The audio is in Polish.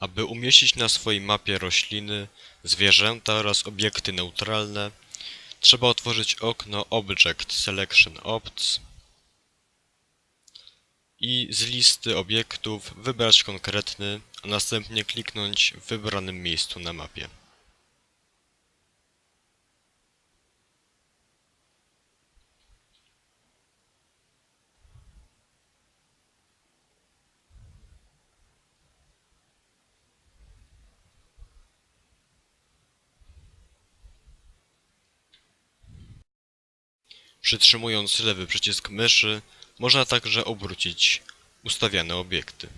Aby umieścić na swojej mapie rośliny, zwierzęta oraz obiekty neutralne, trzeba otworzyć okno Object Selection Opts i z listy obiektów wybrać konkretny, a następnie kliknąć w wybranym miejscu na mapie. Przytrzymując lewy przycisk myszy, można także obrócić ustawiane obiekty.